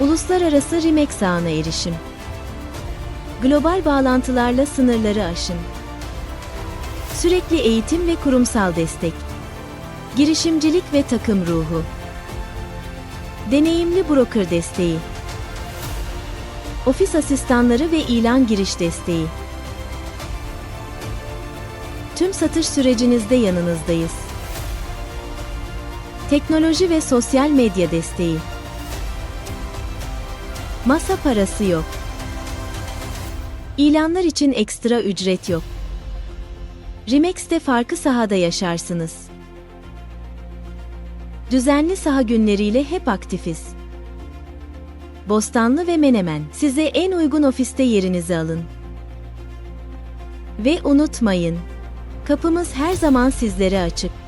Uluslararası Rimex ağına erişim. Global bağlantılarla sınırları aşın. Sürekli eğitim ve kurumsal destek. Girişimcilik ve takım ruhu. Deneyimli broker desteği. Ofis asistanları ve ilan giriş desteği. Tüm satış sürecinizde yanınızdayız. Teknoloji ve sosyal medya desteği. Masa parası yok. İlanlar için ekstra ücret yok. Remex'te farkı sahada yaşarsınız. Düzenli saha günleriyle hep aktifiz. Bostanlı ve Menemen size en uygun ofiste yerinizi alın. Ve unutmayın, kapımız her zaman sizlere açık.